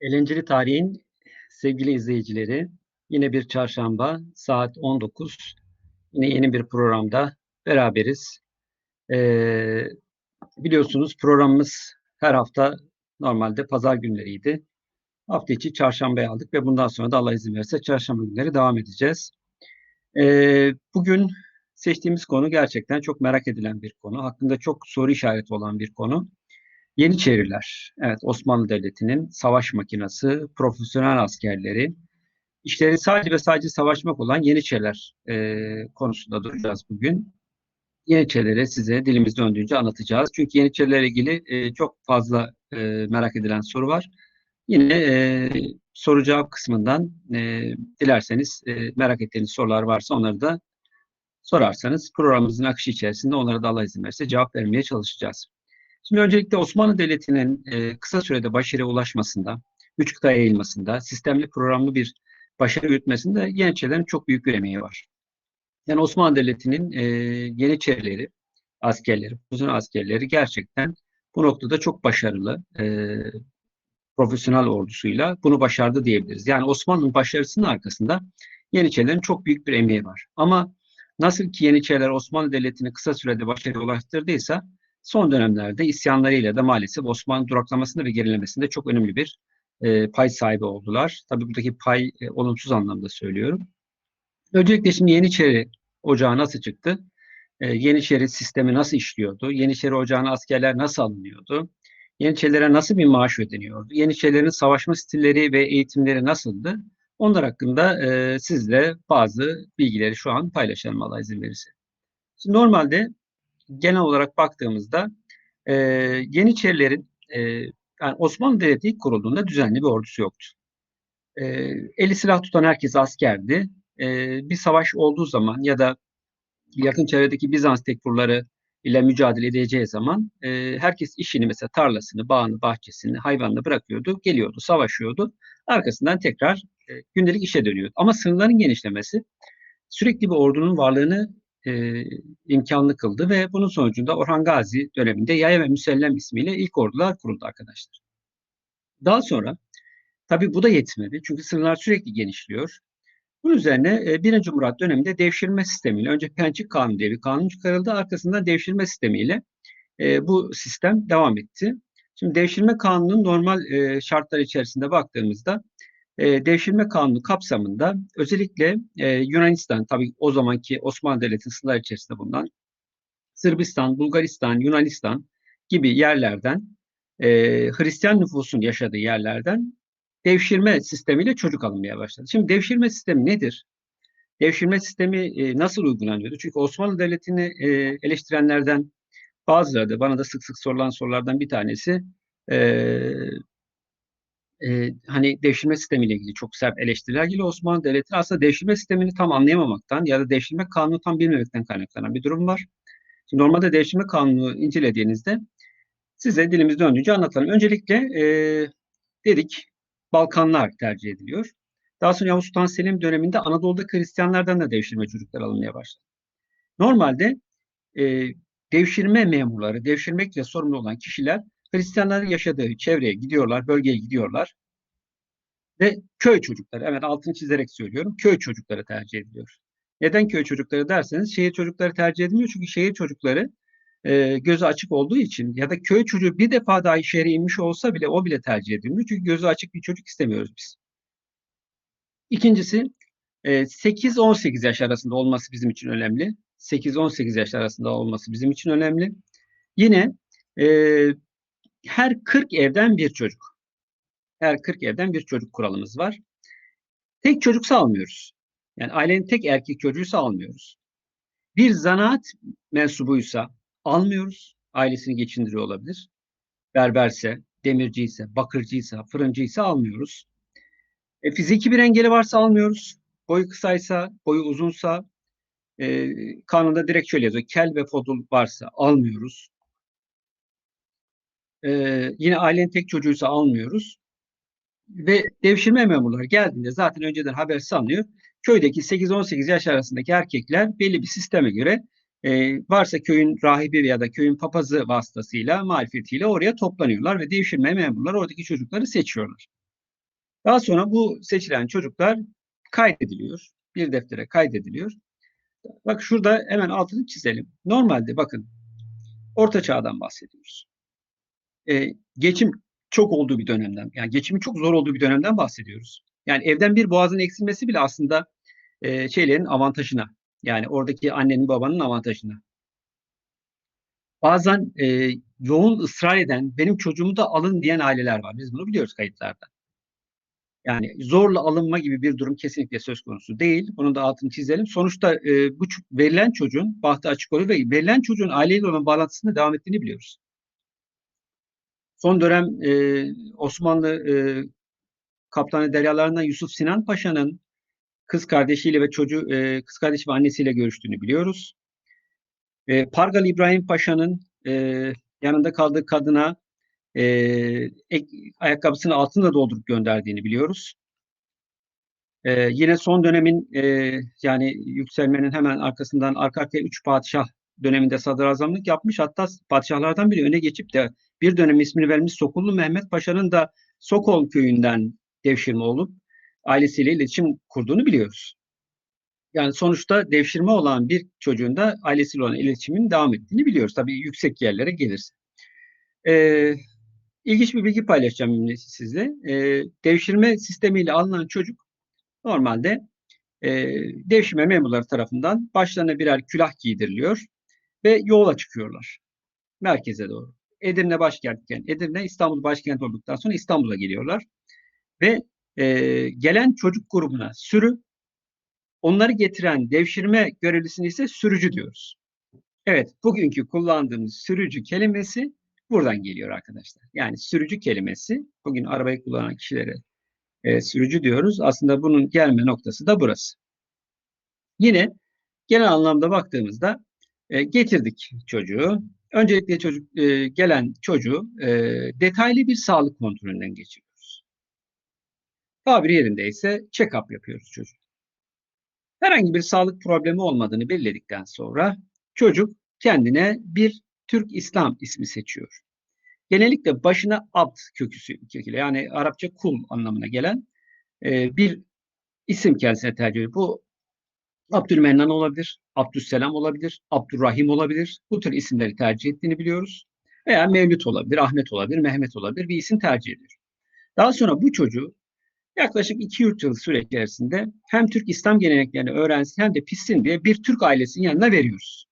Eğlenceli Tarih'in sevgili izleyicileri, yine bir çarşamba saat 19, yine yeni bir programda beraberiz. Ee, biliyorsunuz programımız her hafta normalde pazar günleriydi. Hafta içi çarşambaya aldık ve bundan sonra da Allah izin verirse çarşamba günleri devam edeceğiz. Ee, bugün seçtiğimiz konu gerçekten çok merak edilen bir konu. Hakkında çok soru işareti olan bir konu. Yeniçeriler, evet Osmanlı Devleti'nin savaş makinası, profesyonel askerleri, işleri sadece ve sadece savaşmak olan Yeniçeriler e, konusunda duracağız bugün. Yeniçerileri size dilimiz döndüğünce anlatacağız. Çünkü Yeniçerilerle ilgili e, çok fazla e, merak edilen soru var. Yine e, soru cevap kısmından e, dilerseniz e, merak ettiğiniz sorular varsa onları da sorarsanız programımızın akışı içerisinde onlara da Allah izin verirse cevap vermeye çalışacağız. Şimdi öncelikle Osmanlı Devleti'nin e, kısa sürede başarıya ulaşmasında, üç kıtaya yayılmasında, sistemli programlı bir başarı yürütmesinde Yeniçerilerin çok büyük bir emeği var. Yani Osmanlı Devleti'nin e, Yeniçerileri, askerleri, profesyonel askerleri gerçekten bu noktada çok başarılı, e, profesyonel ordusuyla bunu başardı diyebiliriz. Yani Osmanlı'nın başarısının arkasında Yeniçerilerin çok büyük bir emeği var. Ama nasıl ki Yeniçeriler Osmanlı Devleti'ni kısa sürede başarıya ulaştırdıysa, son dönemlerde isyanlarıyla da maalesef Osmanlı duraklamasında ve gerilemesinde çok önemli bir e, pay sahibi oldular. Tabii buradaki pay e, olumsuz anlamda söylüyorum. Öncelikle şimdi Yeniçeri Ocağı nasıl çıktı? E, Yeniçeri sistemi nasıl işliyordu? Yeniçeri Ocağı'na askerler nasıl alınıyordu? Yeniçerilere nasıl bir maaş ödeniyordu? Yeniçerilerin savaşma stilleri ve eğitimleri nasıldı? Onlar hakkında e, sizle bazı bilgileri şu an paylaşalım Allah izin verirse. Şimdi normalde genel olarak baktığımızda e, Yeniçerilerin e, yani Osmanlı Devleti ilk kurulduğunda düzenli bir ordusu yoktu. E, eli silah tutan herkes askerdi. E, bir savaş olduğu zaman ya da yakın çevredeki Bizans tekfurları ile mücadele edeceği zaman e, herkes işini mesela tarlasını, bağını, bahçesini, hayvanını bırakıyordu, geliyordu, savaşıyordu. Arkasından tekrar e, gündelik işe dönüyordu. Ama sınırların genişlemesi sürekli bir ordunun varlığını e, imkanlı kıldı ve bunun sonucunda Orhan Gazi döneminde Yaya ve Müsellem ismiyle ilk ordular kuruldu arkadaşlar. Daha sonra tabi bu da yetmedi çünkü sınırlar sürekli genişliyor. Bunun üzerine e, 1. Murat döneminde devşirme sistemiyle önce Pençik Kanunu diye bir kanun çıkarıldı. Arkasından devşirme sistemiyle e, bu sistem devam etti. Şimdi devşirme kanunun normal e, şartlar içerisinde baktığımızda e, devşirme kanunu kapsamında özellikle e, Yunanistan, tabii o zamanki Osmanlı Devleti sınırlar içerisinde bulunan Sırbistan, Bulgaristan, Yunanistan gibi yerlerden e, Hristiyan nüfusun yaşadığı yerlerden devşirme sistemiyle çocuk alınmaya başladı. Şimdi devşirme sistemi nedir? Devşirme sistemi e, nasıl uygulanıyordu? Çünkü Osmanlı Devleti'ni e, eleştirenlerden bazıları da bana da sık sık sorulan sorulardan bir tanesi e, e, hani devşirme sistemiyle ilgili çok sert eleştiriler geliyor Osmanlı Devleti aslında devşirme sistemini tam anlayamamaktan ya da devşirme kanunu tam bilmemekten kaynaklanan bir durum var. Şimdi normalde devşirme kanunu incelediğinizde size dilimiz döndüğünce anlatalım. Öncelikle e, dedik Balkanlar tercih ediliyor. Daha sonra Yavuz Sultan Selim döneminde Anadolu'da Hristiyanlardan da devşirme çocuklar alınmaya başladı. Normalde e, devşirme memurları, devşirmekle sorumlu olan kişiler Hristiyanların yaşadığı çevreye gidiyorlar, bölgeye gidiyorlar. Ve köy çocukları, evet altını çizerek söylüyorum, köy çocukları tercih ediliyor. Neden köy çocukları derseniz şehir çocukları tercih edilmiyor. Çünkü şehir çocukları e, gözü açık olduğu için ya da köy çocuğu bir defa dahi şehre inmiş olsa bile o bile tercih edilmiyor. Çünkü gözü açık bir çocuk istemiyoruz biz. İkincisi e, 8-18 yaş arasında olması bizim için önemli. 8-18 yaş arasında olması bizim için önemli. Yine e, her 40 evden bir çocuk. Her 40 evden bir çocuk kuralımız var. Tek çocuksa almıyoruz. Yani ailenin tek erkek çocuğuysa almıyoruz. Bir zanaat mensubuysa almıyoruz. Ailesini geçindiriyor olabilir. Berberse, demirciyse, bakırcıysa, fırıncıysa almıyoruz. E, fiziki bir engeli varsa almıyoruz. Boyu kısaysa, boyu uzunsa, e, kanunda direkt şöyle yazıyor. Kel ve fodul varsa almıyoruz. E, yine ailenin tek çocuğuysa almıyoruz. Ve devşirme memurları geldiğinde zaten önceden haber sanıyor. Köydeki 8-18 yaş arasındaki erkekler belli bir sisteme göre e, varsa köyün rahibi ya da köyün papazı vasıtasıyla, marifetiyle oraya toplanıyorlar ve devşirme memurları oradaki çocukları seçiyorlar. Daha sonra bu seçilen çocuklar kaydediliyor. Bir deftere kaydediliyor. Bak şurada hemen altını çizelim. Normalde bakın orta çağdan bahsediyoruz. Ee, geçim çok olduğu bir dönemden, yani geçimin çok zor olduğu bir dönemden bahsediyoruz. Yani evden bir boğazın eksilmesi bile aslında e, şeylerin avantajına, yani oradaki annenin babanın avantajına. Bazen e, yoğun ısrar eden, benim çocuğumu da alın diyen aileler var. Biz bunu biliyoruz kayıtlarda. Yani zorla alınma gibi bir durum kesinlikle söz konusu değil. Bunun da altını çizelim. Sonuçta e, bu verilen çocuğun bahtı açık oluyor ve verilen çocuğun aileyle olan bağlantısını devam ettiğini biliyoruz. Son dönem e, Osmanlı e, kaptanı deryalarından Yusuf Sinan Paşa'nın kız kardeşiyle ve çocuğu e, kız kardeşi ve annesiyle görüştüğünü biliyoruz. E, Pargal İbrahim Paşa'nın e, yanında kaldığı kadına e, ek, ayakkabısını altında doldurup gönderdiğini biliyoruz. E, yine son dönemin e, yani yükselmenin hemen arkasından arka arkaya üç padişah döneminde sadrazamlık yapmış. Hatta padişahlardan biri öne geçip de bir dönem ismini vermiş Sokullu Mehmet Paşa'nın da Sokol köyünden devşirme olup ailesiyle iletişim kurduğunu biliyoruz. Yani sonuçta devşirme olan bir çocuğun da ailesiyle olan iletişimin devam ettiğini biliyoruz. Tabii yüksek yerlere gelirse. Ee, ilginç bir bilgi paylaşacağım sizle. Ee, devşirme sistemiyle alınan çocuk normalde e, devşirme memurları tarafından başlarına birer külah giydiriliyor ve yola çıkıyorlar. Merkeze doğru. Edirne başkentken, Edirne İstanbul başkent olduktan sonra İstanbul'a geliyorlar. Ve e, gelen çocuk grubuna sürü, onları getiren devşirme görevlisini ise sürücü diyoruz. Evet, bugünkü kullandığımız sürücü kelimesi buradan geliyor arkadaşlar. Yani sürücü kelimesi, bugün arabayı kullanan kişilere e, sürücü diyoruz. Aslında bunun gelme noktası da burası. Yine genel anlamda baktığımızda e, getirdik çocuğu. Öncelikle çocuk e, gelen çocuğu e, detaylı bir sağlık kontrolünden geçiriyoruz. Tabiri yerindeyse check-up yapıyoruz çocuğu. Herhangi bir sağlık problemi olmadığını belirledikten sonra çocuk kendine bir Türk İslam ismi seçiyor. Genellikle başına abd köküsü yani Arapça kul anlamına gelen e, bir isim kendisine tercih ediyor. Bu Abdülmennan olabilir, Abdüsselam olabilir, Abdurrahim olabilir. Bu tür isimleri tercih ettiğini biliyoruz. Veya Mevlüt olabilir, Ahmet olabilir, Mehmet olabilir bir isim tercih ediyor. Daha sonra bu çocuğu yaklaşık 2-3 yıl süre içerisinde hem Türk İslam geleneklerini öğrensin hem de pissin diye bir Türk ailesinin yanına veriyoruz.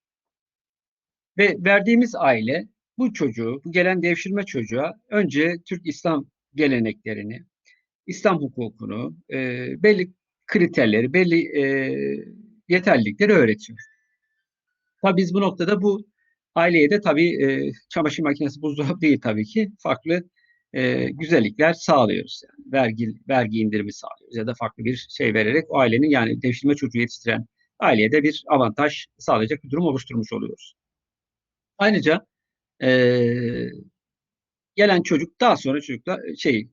Ve verdiğimiz aile bu çocuğu, bu gelen devşirme çocuğa önce Türk İslam geleneklerini, İslam hukukunu, e, belli kriterleri, belli e, yeterlilikleri öğretiyor. Tabii biz bu noktada bu aileye de tabii e, çamaşır makinesi, buzdolabı değil tabii ki farklı e, güzellikler sağlıyoruz. Yani vergi vergi indirimi sağlıyoruz ya da farklı bir şey vererek o ailenin yani devşirme çocuğu yetiştiren aileye de bir avantaj sağlayacak bir durum oluşturmuş oluyoruz. Ayrıca e, gelen çocuk daha sonra çocuklar şey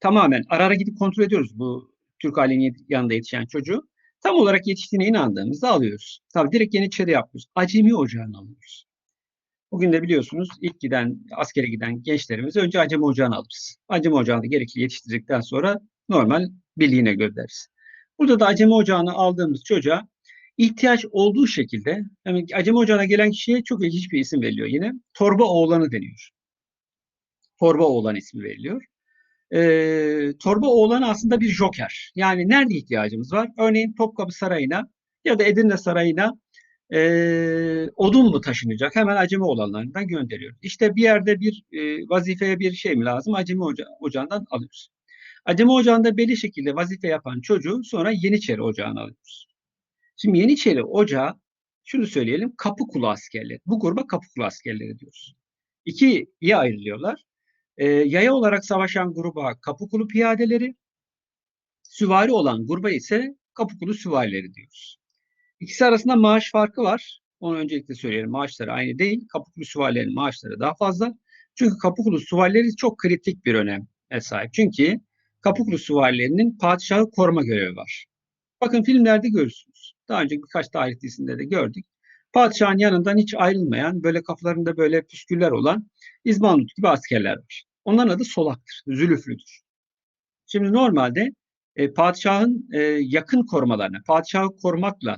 tamamen ara ara gidip kontrol ediyoruz bu Türk ailenin yanında yetişen çocuğu tam olarak yetiştiğine inandığımızda alıyoruz. Tabii direkt Yeniçeri yapıyoruz. Acemi ocağını alıyoruz. Bugün de biliyorsunuz ilk giden, askere giden gençlerimiz önce Acemi ocağını alırız. Acemi ocağını gerekli yetiştirdikten sonra normal birliğine göndeririz. Burada da Acemi ocağını aldığımız çocuğa ihtiyaç olduğu şekilde yani Acemi ocağına gelen kişiye çok ilginç bir isim veriliyor yine. Torba oğlanı deniyor. Torba oğlan ismi veriliyor e, torba oğlan aslında bir joker. Yani nerede ihtiyacımız var? Örneğin Topkapı Sarayı'na ya da Edirne Sarayı'na e, odun mu taşınacak? Hemen Acemi oğlanlarından gönderiyoruz. İşte bir yerde bir e, vazifeye bir şey mi lazım? Acemi oca ocağından alıyoruz. Acemi ocağında belli şekilde vazife yapan çocuğu sonra Yeniçeri ocağına alıyoruz. Şimdi Yeniçeri ocağı şunu söyleyelim Kapıkulu askerleri. Bu gruba Kapıkulu askerleri diyoruz. İkiye ayrılıyorlar. E, yaya olarak savaşan gruba Kapıkulu piyadeleri, süvari olan gruba ise Kapıkulu süvarileri diyoruz. İkisi arasında maaş farkı var. Onu öncelikle söyleyelim. Maaşları aynı değil. Kapıkulu süvarilerin maaşları daha fazla. Çünkü Kapıkulu süvarileri çok kritik bir öneme sahip. Çünkü Kapıkulu süvarilerinin padişahı koruma görevi var. Bakın filmlerde görürsünüz. Daha önce birkaç tarih dizisinde de gördük. Padişahın yanından hiç ayrılmayan, böyle kafalarında böyle püsküller olan İzbandut gibi askerler var. Onların adı solaktır, zülüflüdür. Şimdi normalde e, padişahın e, yakın korumalarına, padişahı korumakla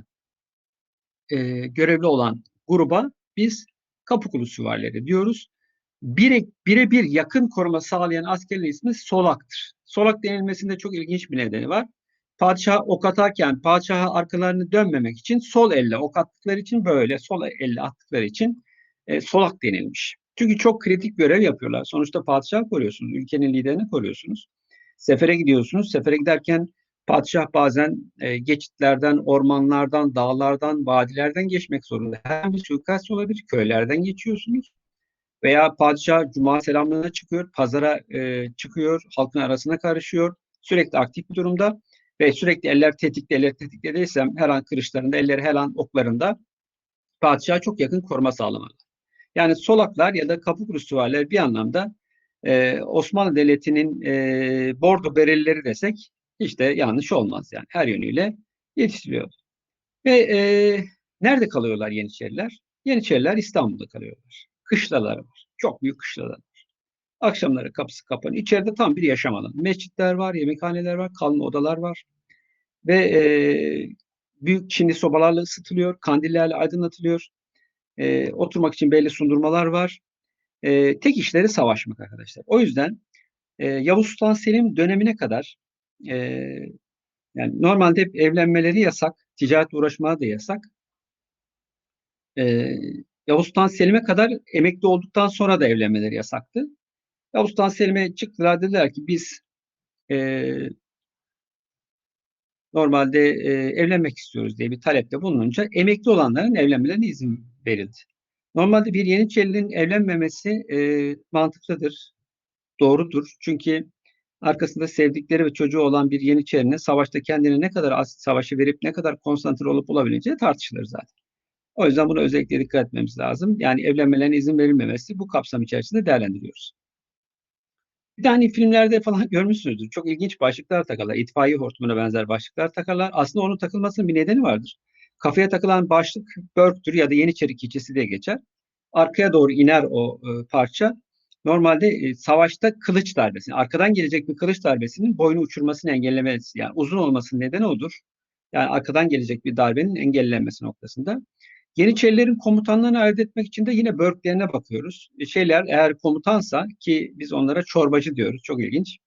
e, görevli olan gruba biz Kapıkulu süvarileri diyoruz. Bire, birebir yakın koruma sağlayan askerlerin ismi solaktır. Solak denilmesinde çok ilginç bir nedeni var. Padişah ok atarken padişaha arkalarını dönmemek için sol elle ok attıkları için böyle sol elle attıkları için e, solak denilmiş. Çünkü çok kritik görev yapıyorlar. Sonuçta padişah koruyorsunuz, ülkenin liderini koruyorsunuz. Sefere gidiyorsunuz. Sefere giderken padişah bazen e, geçitlerden, ormanlardan, dağlardan, vadilerden geçmek zorunda. Hem bir suikast olabilir, köylerden geçiyorsunuz. Veya padişah cuma selamlarına çıkıyor, pazara e, çıkıyor, halkın arasına karışıyor. Sürekli aktif bir durumda ve sürekli eller tetikte, eller tetikte değilsem her an kırışlarında, elleri her an oklarında padişaha çok yakın koruma sağlamalı. Yani solaklar ya da kapı süvariler bir anlamda e, Osmanlı Devleti'nin e, bordo berelileri desek de yanlış olmaz yani her yönüyle yetiştiriyor. Ve e, nerede kalıyorlar Yeniçeriler? Yeniçeriler İstanbul'da kalıyorlar. Kışlalar var. Çok büyük kışlalar. Akşamları kapısı kapanıyor. İçeride tam bir yaşam alanı. Mescitler var, yemekhaneler var, kalma odalar var. Ve e, büyük çinli sobalarla ısıtılıyor, kandillerle aydınlatılıyor. E, oturmak için belli sundurmalar var. E, tek işleri savaşmak arkadaşlar. O yüzden e, Yavuz Sultan Selim dönemine kadar e, yani normalde hep evlenmeleri yasak, ticaret uğraşmaları da yasak. E, Yavuz Sultan Selim'e kadar emekli olduktan sonra da evlenmeleri yasaktı. Yavuz Sultan Selim'e çıktılar dediler ki biz e, normalde e, evlenmek istiyoruz diye bir talepte bulununca emekli olanların evlenmelerine izin verildi. Normalde bir Yeniçerili'nin evlenmemesi e, mantıklıdır, doğrudur. Çünkü arkasında sevdikleri ve çocuğu olan bir Yeniçerinin savaşta kendini ne kadar az savaşı verip ne kadar konsantre olup olabileceği tartışılır zaten. O yüzden buna özellikle dikkat etmemiz lazım. Yani evlenmelerine izin verilmemesi bu kapsam içerisinde değerlendiriyoruz. Bir tane hani filmlerde falan görmüşsünüzdür. Çok ilginç başlıklar takarlar. İtfaiye hortumuna benzer başlıklar takarlar. Aslında onun takılmasının bir nedeni vardır. Kafaya takılan başlık Börk'tür ya da Yeniçeri keçisi diye geçer. Arkaya doğru iner o e, parça. Normalde e, savaşta kılıç darbesi, arkadan gelecek bir kılıç darbesinin boynu uçurmasını engellemesi, yani uzun olmasının nedeni odur. Yani arkadan gelecek bir darbenin engellenmesi noktasında. Yeniçerilerin komutanlarını ayırt etmek için de yine börklerine bakıyoruz. E, şeyler eğer komutansa ki biz onlara çorbacı diyoruz. Çok ilginç.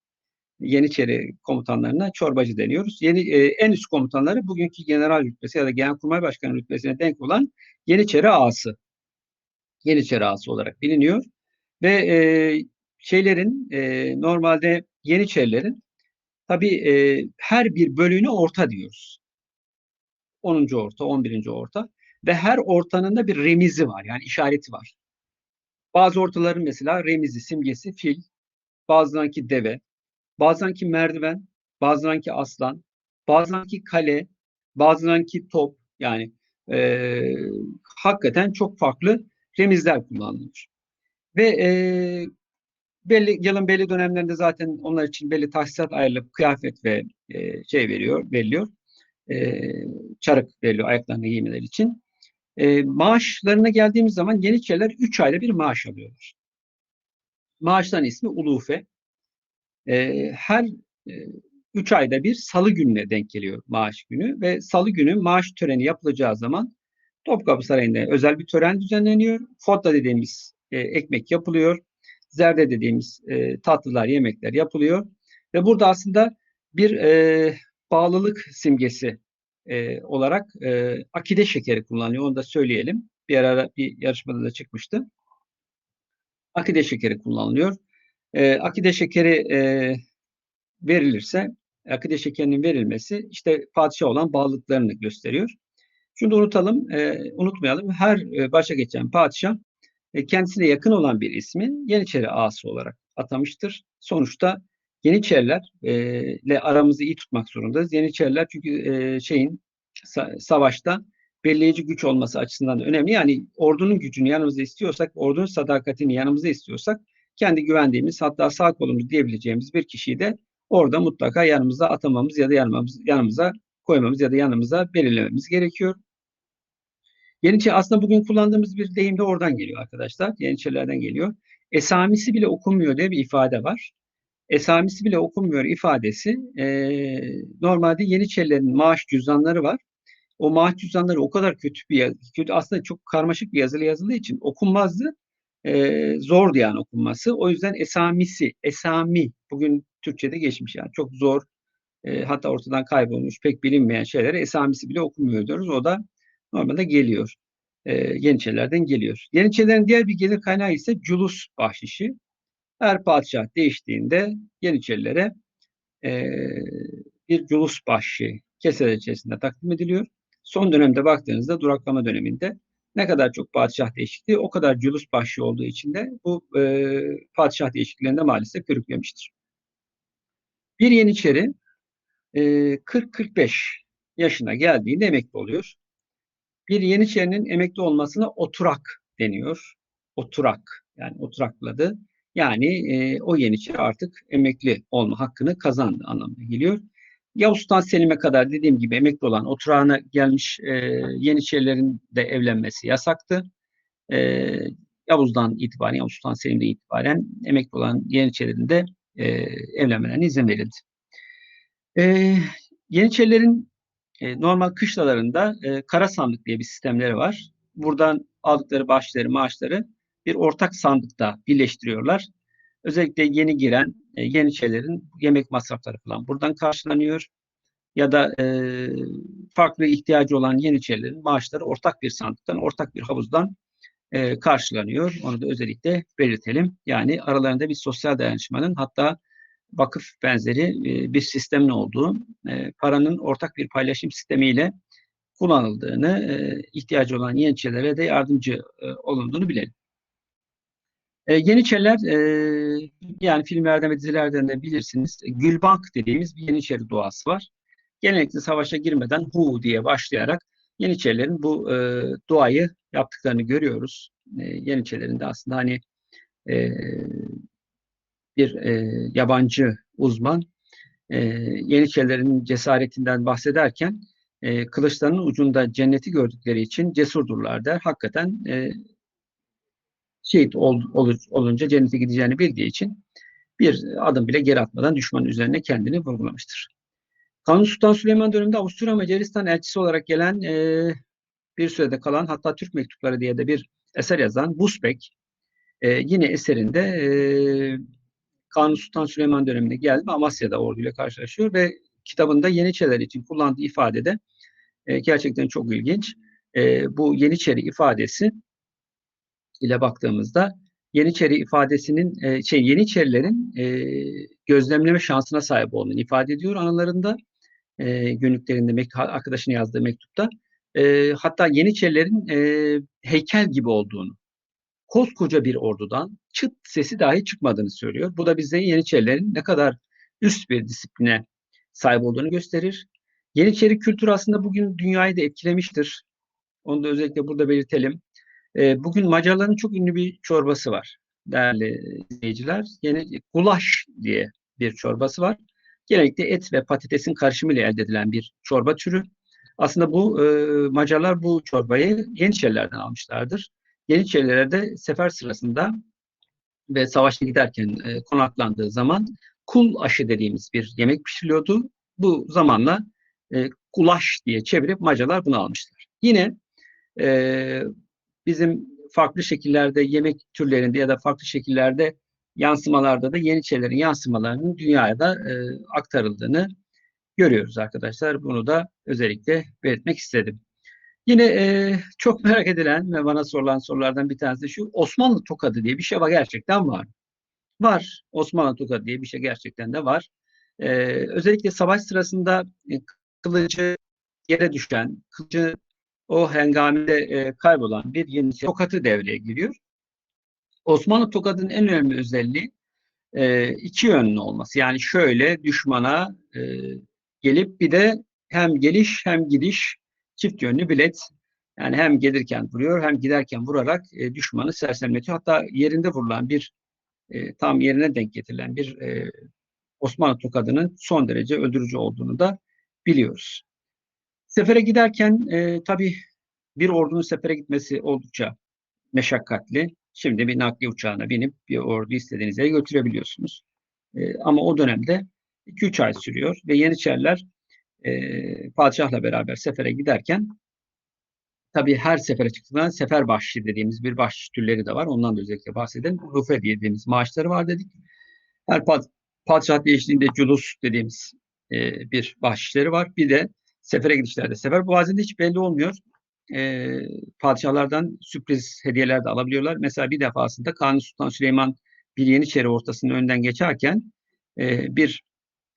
Yeniçeri komutanlarına çorbacı deniyoruz. Yeni e, en üst komutanları bugünkü general rütbesi ya da genelkurmay başkanı rütbesine denk olan Yeniçeri ağası. Yeniçeri ağası olarak biliniyor. Ve e, şeylerin e, normalde Yeniçerilerin tabii e, her bir bölüğüne orta diyoruz. 10. orta, 11. orta ve her ortanın da bir remizi var yani işareti var. Bazı ortaların mesela remizi, simgesi fil, bazılarınki deve, bazılarınki merdiven, bazılarınki aslan, bazılarınki kale, bazılarınki top yani e, hakikaten çok farklı remizler kullanılmış. Ve e, belli yılın belli dönemlerinde zaten onlar için belli tahsisat ayrılıp kıyafet ve e, şey veriyor, veriliyor. E, çarık veriliyor ayaklarını giymeleri için. E, maaşlarına geldiğimiz zaman Yeniçeriler 3 ayda bir maaş alıyorlar. Maaşların ismi Ulufe. E, her 3 e, ayda bir salı gününe denk geliyor maaş günü ve salı günü maaş töreni yapılacağı zaman Topkapı Sarayı'nda özel bir tören düzenleniyor. Fotta dediğimiz e, ekmek yapılıyor. Zerde dediğimiz e, tatlılar, yemekler yapılıyor. Ve burada aslında bir e, bağlılık simgesi e, olarak e, akide şekeri kullanıyor. Onu da söyleyelim. Bir ara bir yarışmada da çıkmıştı. Akide şekeri kullanılıyor. E, akide şekeri e, verilirse, akide şekerinin verilmesi işte padişah olan bağlılıklarını gösteriyor. Şunu da unutalım, e, unutmayalım. Her e, başa geçen padişah e, kendisine yakın olan bir ismin Yeniçeri ağası olarak atamıştır. Sonuçta Yeniçerilerle aramızı iyi tutmak zorundayız. Yeniçeriler çünkü e, şeyin sa savaşta belirleyici güç olması açısından da önemli. Yani ordunun gücünü yanımızda istiyorsak, ordunun sadakatini yanımızda istiyorsak kendi güvendiğimiz hatta sağ kolumuz diyebileceğimiz bir kişiyi de orada mutlaka yanımıza atamamız ya da yanımız, yanımıza koymamız ya da yanımıza belirlememiz gerekiyor. Yeniçeri aslında bugün kullandığımız bir deyim de oradan geliyor arkadaşlar. Yeniçerilerden geliyor. Esamisi bile okunmuyor diye bir ifade var. Esamisi bile okunmuyor ifadesi e, normalde Yeniçerilerin maaş cüzdanları var. O maaş cüzdanları o kadar kötü bir yazı, kötü aslında çok karmaşık bir yazılı yazıldığı için okunmazdı. E, zordu yani okunması. O yüzden esamisi, esami bugün Türkçe'de geçmiş yani çok zor e, hatta ortadan kaybolmuş pek bilinmeyen şeylere esamisi bile okunmuyor diyoruz. O da normalde geliyor. E, Yeniçerilerden geliyor. Yeniçerilerin diğer bir gelir kaynağı ise culus bahşişi. Her padişah değiştiğinde Yeniçerilere e, bir culus bahşişi keseler içerisinde takdim ediliyor. Son dönemde baktığınızda duraklama döneminde ne kadar çok padişah değişikliği o kadar culus bahşişi olduğu için de bu e, padişah değişikliklerinde maalesef körüklemiştir. Bir Yeniçeri e, 40-45 yaşına geldiğinde emekli oluyor. Bir Yeniçerinin emekli olmasına oturak deniyor. Oturak yani oturakladı. Yani e, o Yeniçeri artık emekli olma hakkını kazandı anlamına geliyor. Yavuz Sultan Selim'e kadar dediğim gibi emekli olan oturağına gelmiş e, Yeniçerilerin de evlenmesi yasaktı. E, Yavuz'dan itibaren, Yavuz Sultan Selim'de itibaren emekli olan Yeniçerilerin de e, evlenmelerine izin verildi. E, Yeniçerilerin e, normal kışlalarında e, kara sandık diye bir sistemleri var. Buradan aldıkları başları, maaşları bir ortak sandıkta birleştiriyorlar. Özellikle yeni giren e, Yeniçerilerin yemek masrafları falan buradan karşılanıyor. Ya da e, farklı ihtiyacı olan Yeniçerilerin maaşları ortak bir sandıktan, ortak bir havuzdan e, karşılanıyor. Onu da özellikle belirtelim. Yani aralarında bir sosyal dayanışmanın hatta vakıf benzeri e, bir sistemin olduğu, e, paranın ortak bir paylaşım sistemiyle kullanıldığını, e, ihtiyacı olan Yeniçerilere de yardımcı e, olunduğunu bilelim. E, Yeniçeriler e, yani filmlerden ve dizilerden de bilirsiniz Gülbank dediğimiz bir Yeniçeri duası var. Genellikle savaşa girmeden hu diye başlayarak Yeniçerilerin bu e, duayı yaptıklarını görüyoruz. E, Yeniçerilerin de aslında hani e, bir e, yabancı uzman e, Yeniçerilerin cesaretinden bahsederken e, kılıçlarının ucunda cenneti gördükleri için cesurdurlar der. Hakikaten e, şehit ol, ol, olunca cennete gideceğini bildiği için bir adım bile geri atmadan düşmanın üzerine kendini vurgulamıştır. Kanuni Sultan Süleyman döneminde Avusturya Macaristan elçisi olarak gelen e, bir sürede kalan hatta Türk mektupları diye de bir eser yazan Busbek e, yine eserinde e, Kanuni Sultan Süleyman döneminde geldi Amasya'da orduyla karşılaşıyor ve kitabında Yeniçeriler için kullandığı ifadede e, gerçekten çok ilginç. E, bu Yeniçeri ifadesi ile baktığımızda Yeniçeri ifadesinin e, şey Yeniçerilerin e, gözlemleme şansına sahip olduğunu ifade ediyor anılarında e, günlüklerinde arkadaşına yazdığı mektupta. Hatta Yeniçerilerin heykel gibi olduğunu, koskoca bir ordudan çıt sesi dahi çıkmadığını söylüyor. Bu da bize Yeniçerilerin ne kadar üst bir disipline sahip olduğunu gösterir. Yeniçeri kültürü aslında bugün dünyayı da etkilemiştir. Onu da özellikle burada belirtelim. E, bugün Macarların çok ünlü bir çorbası var değerli izleyiciler. Yeni gulaş diye bir çorbası var. Genellikle et ve patatesin karışımıyla elde edilen bir çorba türü. Aslında bu e, Macarlar bu çorbayı Yeniçerilerden almışlardır. Yeniçerilere de sefer sırasında ve savaşta giderken e, konaklandığı zaman kul aşı dediğimiz bir yemek pişiriliyordu. Bu zamanla e, gulaş diye çevirip Macarlar bunu almışlar. Yine e, bizim farklı şekillerde yemek türlerinde ya da farklı şekillerde yansımalarda da Yeniçerilerin yansımalarının dünyaya da e, aktarıldığını görüyoruz arkadaşlar. Bunu da özellikle belirtmek istedim. Yine e, çok merak edilen ve bana sorulan sorulardan bir tanesi şu. Osmanlı tokadı diye bir şey var gerçekten var. Var. Osmanlı tokadı diye bir şey gerçekten de var. E, özellikle savaş sırasında e, kılıcı yere düşen, kılıcı o hengamede e, kaybolan bir yeni tokatı devreye giriyor. Osmanlı tokadının en önemli özelliği e, iki yönlü olması. Yani şöyle düşmana e, gelip bir de hem geliş hem gidiş çift yönlü bilet. Yani hem gelirken vuruyor hem giderken vurarak e, düşmanı sersemletiyor. Hatta yerinde vurulan bir e, tam yerine denk getirilen bir e, Osmanlı tokadının son derece öldürücü olduğunu da biliyoruz. Sefere giderken e, tabii bir ordunun sefere gitmesi oldukça meşakkatli. Şimdi bir nakliye uçağına binip bir ordu istediğiniz yere götürebiliyorsunuz. E, ama o dönemde 2-3 ay sürüyor ve Yeniçeriler e, padişahla beraber sefere giderken tabii her sefere çıktığında sefer bahşişi dediğimiz bir bahşiş türleri de var. Ondan da özellikle bahsedelim. Rufe dediğimiz maaşları var dedik. Her pad padişah değiştiğinde culus dediğimiz e, bir bahşişleri var. Bir de sefere gidişlerde sefer. De hiç belli olmuyor. E, padişahlardan sürpriz hediyeler de alabiliyorlar. Mesela bir defasında Kanuni Sultan Süleyman bir Yeniçeri ortasının önden geçerken e, bir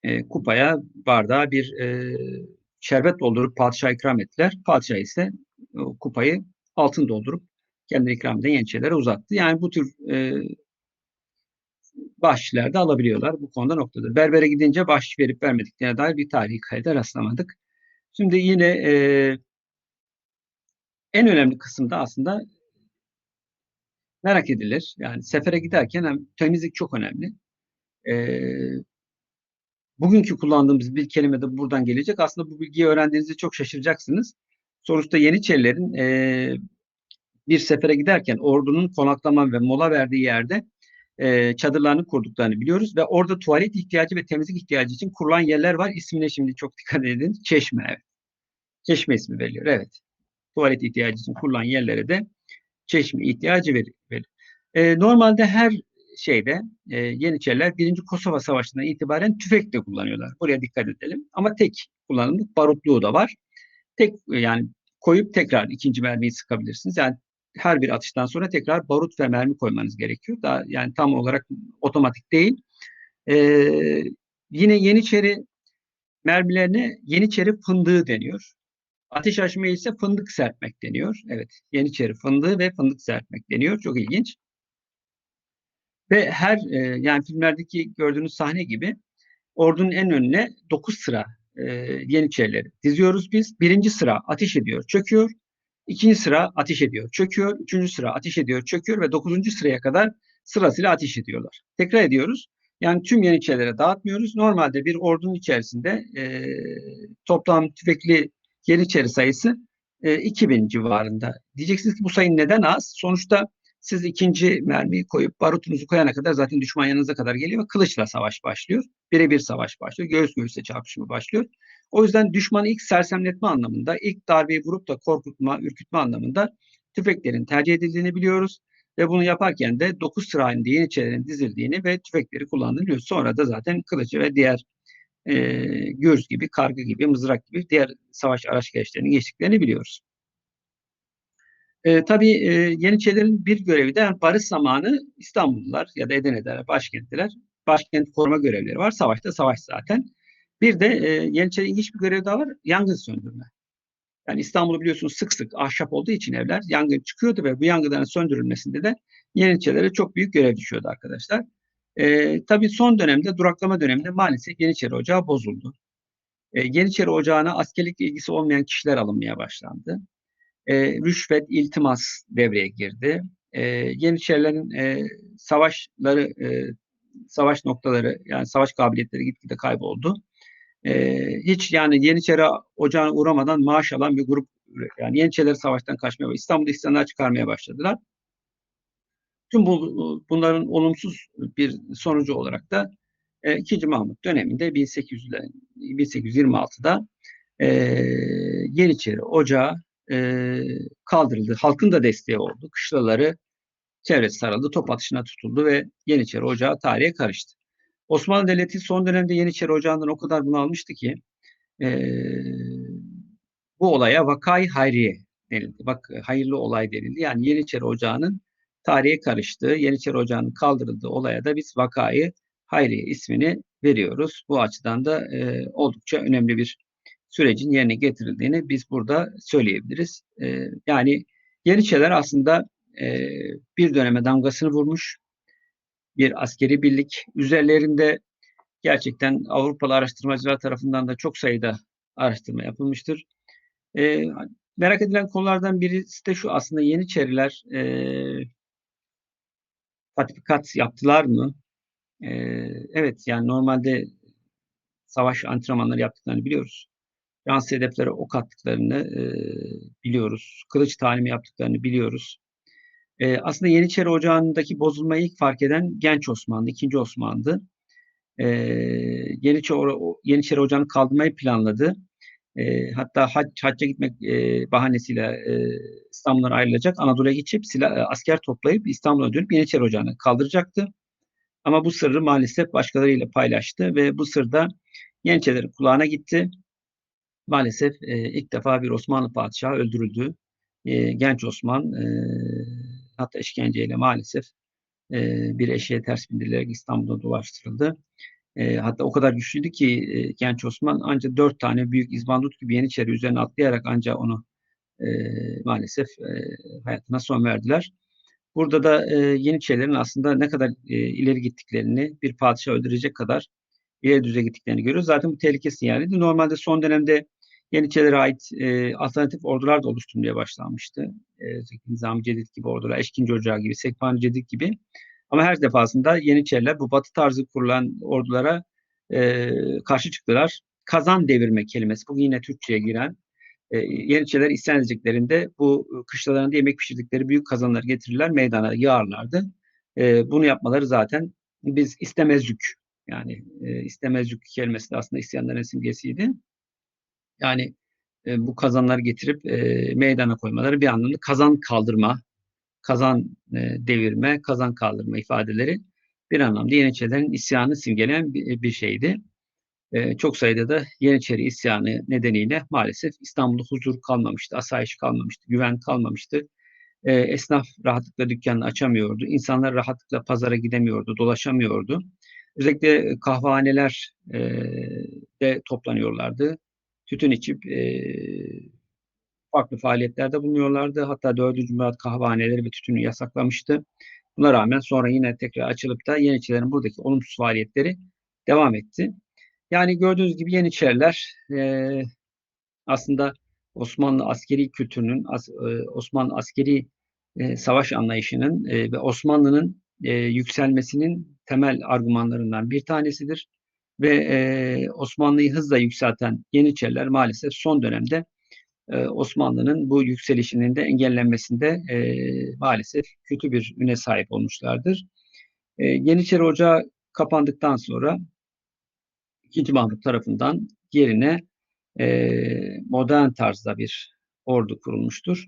e, kupaya, bardağa bir e, şerbet doldurup padişaha ikram ettiler. Padişah ise o kupayı altın doldurup kendi ikram eden Yeniçerilere uzattı. Yani bu tür e, bahşişler de alabiliyorlar. Bu konuda noktadır. Berbere gidince bahşiş verip vermediklerine dair bir tarihi kayda rastlamadık. Şimdi yine e, en önemli kısımda aslında merak edilir. Yani sefere giderken hem temizlik çok önemli. E, bugünkü kullandığımız bir kelime de buradan gelecek. Aslında bu bilgiyi öğrendiğinizde çok şaşıracaksınız. Sonuçta Yeniçerilerin e, bir sefere giderken ordunun konaklama ve mola verdiği yerde e, çadırlarını kurduklarını biliyoruz ve orada tuvalet ihtiyacı ve temizlik ihtiyacı için kurulan yerler var. İsmine şimdi çok dikkat edin. Çeşme evet. Çeşme ismi veriliyor. Evet. Tuvalet ihtiyacı için kurulan yerlere de çeşme ihtiyacı verilir. E, normalde her şeyde e, Yeniçeriler 1. Kosova Savaşı'ndan itibaren tüfek de kullanıyorlar. Buraya dikkat edelim. Ama tek kullanımlık barutluğu da var. Tek yani koyup tekrar ikinci mermiyi sıkabilirsiniz. Yani her bir atıştan sonra tekrar barut ve mermi koymanız gerekiyor. Daha yani tam olarak otomatik değil. Ee, yine Yeniçeri mermilerine Yeniçeri fındığı deniyor. Ateş açmaya ise fındık serpmek deniyor. Evet, Yeniçeri fındığı ve fındık serpmek deniyor. Çok ilginç. Ve her e, yani filmlerdeki gördüğünüz sahne gibi ordunun en önüne 9 sıra e, Yeniçerileri diziyoruz biz. Birinci sıra ateş ediyor, çöküyor. İkinci sıra ateş ediyor, çöküyor. Üçüncü sıra ateş ediyor, çöküyor ve dokuzuncu sıraya kadar sırasıyla ateş ediyorlar. Tekrar ediyoruz. Yani tüm Yeniçerilere dağıtmıyoruz. Normalde bir ordunun içerisinde e, toplam tüfekli Yeniçeri sayısı e, 2000 civarında. Diyeceksiniz ki bu sayı neden az? Sonuçta siz ikinci mermiyi koyup barutunuzu koyana kadar zaten düşman yanınıza kadar geliyor ve kılıçla savaş başlıyor. Birebir savaş başlıyor. Göğüs göğüse çarpışma başlıyor. O yüzden düşmanı ilk sersemletme anlamında, ilk darbeyi vurup da korkutma, ürkütme anlamında tüfeklerin tercih edildiğini biliyoruz. Ve bunu yaparken de 9 sıra halinde Yeniçerilerin dizildiğini ve tüfekleri kullandığını biliyoruz. Sonra da zaten kılıcı ve diğer e, gürz gibi, kargı gibi, mızrak gibi diğer savaş araç gereçlerini geçtiklerini biliyoruz. E, tabii e, Yeniçerilerin bir görevi de yani barış zamanı İstanbullular ya da Edirne'de başkentliler başkent koruma görevleri var. Savaşta savaş zaten. Bir de e, Yeniçeri'nin ilginç bir görevi daha var. Yangın söndürme. Yani İstanbul'u biliyorsunuz sık sık ahşap olduğu için evler yangın çıkıyordu ve bu yangınların söndürülmesinde de Yeniçerilere çok büyük görev düşüyordu arkadaşlar. E, tabii son dönemde duraklama döneminde maalesef Yeniçeri Ocağı bozuldu. E, Yeniçeri Ocağı'na askerlikle ilgisi olmayan kişiler alınmaya başlandı. E, rüşvet, iltimas devreye girdi. E, Yeniçerilerin e, savaşları, e, savaş noktaları yani savaş kabiliyetleri gitgide kayboldu. E, hiç yani Yeniçeri Ocağı'na uğramadan maaş alan bir grup yani Yeniçeriler savaştan kaçmaya İstanbul'da isyanlar çıkarmaya başladılar. Tüm bu, bunların olumsuz bir sonucu olarak da e, 2. Mahmut döneminde 1800, 1826'da e, Yeniçeri Ocağı e, kaldırıldı. Halkın da desteği oldu. Kışlaları çevresi sarıldı, top atışına tutuldu ve Yeniçeri Ocağı tarihe karıştı. Osmanlı Devleti son dönemde Yeniçeri Ocağı'ndan o kadar bunalmıştı ki e, bu olaya vakay hayriye denildi. Bak hayırlı olay denildi. Yani Yeniçeri Ocağı'nın tarihe karıştığı, Yeniçeri Ocağı'nın kaldırıldığı olaya da biz vakayı hayriye ismini veriyoruz. Bu açıdan da e, oldukça önemli bir sürecin yerine getirildiğini biz burada söyleyebiliriz. E, yani Yeniçeriler aslında e, bir döneme damgasını vurmuş bir askeri birlik. Üzerlerinde gerçekten Avrupalı araştırmacılar tarafından da çok sayıda araştırma yapılmıştır. E, merak edilen konulardan birisi de şu aslında Yeniçeriler e, tatbikat yaptılar mı? E, evet yani normalde savaş antrenmanları yaptıklarını biliyoruz. Fransız hedeflere ok attıklarını e, biliyoruz. Kılıç talimi yaptıklarını biliyoruz. E, aslında Yeniçeri Ocağı'ndaki bozulmayı ilk fark eden genç Osmanlı, ikinci Osmanlı. e, Yeniçeri, Yeniçeri Ocağı'nı kaldırmayı planladı. E, hatta hac, hacca gitmek e, bahanesiyle e, İstanbul'dan ayrılacak. Anadolu'ya geçip silah, asker toplayıp İstanbul'a dönüp Yeniçeri Ocağı'nı kaldıracaktı. Ama bu sırrı maalesef başkalarıyla paylaştı ve bu sırda Yeniçerilerin kulağına gitti. Maalesef e, ilk defa bir Osmanlı padişahı öldürüldü. E, genç Osman e, hatta işkenceyle maalesef e, bir eşeğe ters bindirilerek İstanbul'da dolaştırıldı. E, hatta o kadar güçlüydü ki e, genç Osman ancak dört tane büyük İzbandut gibi Yeniçeri üzerine atlayarak ancak onu e, maalesef e, hayatına son verdiler. Burada da e, Yeniçerilerin aslında ne kadar e, ileri gittiklerini, bir padişah öldürecek kadar ileri düzey gittiklerini görüyoruz. Zaten bu tehlike sinyaliydi. Normalde son dönemde Yeniçerilere ait e, alternatif ordular da oluşturmaya başlanmıştı. E, Nizami Cedid gibi ordular, Eşkinci Ocağı gibi, Sekban Cedid gibi. Ama her defasında Yeniçeriler bu batı tarzı kurulan ordulara e, karşı çıktılar. Kazan devirme kelimesi, bugün yine Türkçe'ye giren e, Yeniçeriler isyan edeceklerinde bu kışlalarında yemek pişirdikleri büyük kazanları getirirler, meydana yağarlardı. E, bunu yapmaları zaten biz istemezcük yani e, istemezcük kelimesi de aslında isyanların simgesiydi. Yani e, bu kazanları getirip e, meydana koymaları bir anlamda kazan kaldırma, kazan e, devirme, kazan kaldırma ifadeleri bir anlamda Yeniçerilerin isyanı simgeleyen bir, bir şeydi. E, çok sayıda da Yeniçeri isyanı nedeniyle maalesef İstanbul'da huzur kalmamıştı, asayiş kalmamıştı, güven kalmamıştı. E, esnaf rahatlıkla dükkanını açamıyordu, insanlar rahatlıkla pazara gidemiyordu, dolaşamıyordu. Özellikle kahvehaneler e, de toplanıyorlardı. Tütün içip e, farklı faaliyetlerde bulunuyorlardı. Hatta 4. Murat kahvehaneleri ve tütünü yasaklamıştı. Buna rağmen sonra yine tekrar açılıp da Yeniçerilerin buradaki olumsuz faaliyetleri devam etti. Yani gördüğünüz gibi Yeniçeriler e, aslında Osmanlı askeri kültürünün, as, e, Osmanlı askeri e, savaş anlayışının e, ve Osmanlı'nın e, yükselmesinin temel argümanlarından bir tanesidir. Ve e, Osmanlı'yı hızla yükselten Yeniçeriler maalesef son dönemde e, Osmanlı'nın bu yükselişinin de engellenmesinde e, maalesef kötü bir üne sahip olmuşlardır. E, Yeniçeri Ocağı kapandıktan sonra II. Mahmut tarafından yerine e, modern tarzda bir ordu kurulmuştur.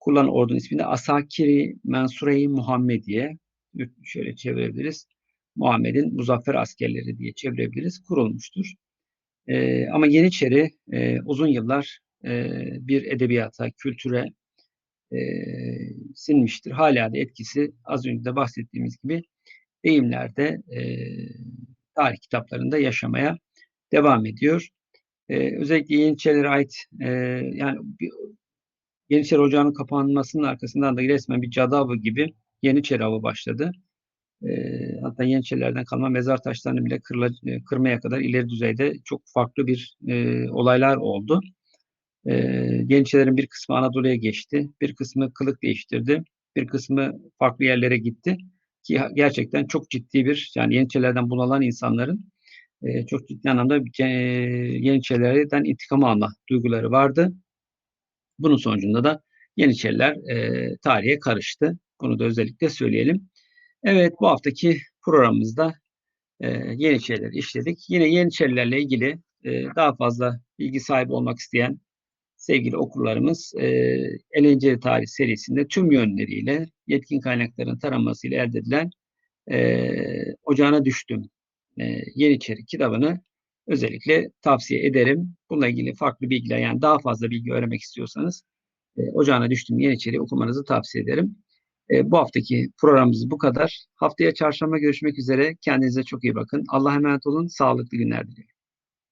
Kurulan ordunun ismini Asakiri Mensure-i Muhammediye şöyle çevirebiliriz. Muhammed'in muzaffer askerleri diye çevirebiliriz. Kurulmuştur. E, ama Yeniçeri e, uzun yıllar e, bir edebiyata, kültüre e, sinmiştir. Hala da etkisi az önce de bahsettiğimiz gibi deyimlerde e, tarih kitaplarında yaşamaya devam ediyor. Özellikle Yeniçerilere ait yani bir, Yeniçeri Ocağı'nın kapanmasının arkasından da resmen bir cadavı gibi Yeniçeri avı başladı. Hatta Yeniçerilerden kalma mezar taşlarını bile kırla, kırmaya kadar ileri düzeyde çok farklı bir e, olaylar oldu. E, Yeniçerilerin bir kısmı Anadolu'ya geçti, bir kısmı kılık değiştirdi, bir kısmı farklı yerlere gitti. Ki gerçekten çok ciddi bir, yani Yeniçerilerden bunalan insanların e, çok ciddi anlamda e, Yeniçerilerden intikam alma duyguları vardı. Bunun sonucunda da Yeniçeriler e, tarihe karıştı. Bunu da özellikle söyleyelim. Evet bu haftaki programımızda e, Yeniçerileri işledik. Yine Yeniçerilerle ilgili e, daha fazla bilgi sahibi olmak isteyen sevgili okurlarımız e, Tarih serisinde tüm yönleriyle yetkin kaynakların taramasıyla elde edilen e, Ocağına Düştüm e, Yeniçeri kitabını özellikle tavsiye ederim. Bununla ilgili farklı bilgiler yani daha fazla bilgi öğrenmek istiyorsanız e, Ocağına Düştüm Yeniçeri okumanızı tavsiye ederim. E, bu haftaki programımız bu kadar. Haftaya çarşamba görüşmek üzere. Kendinize çok iyi bakın. Allah'a emanet olun. Sağlıklı günler diliyorum.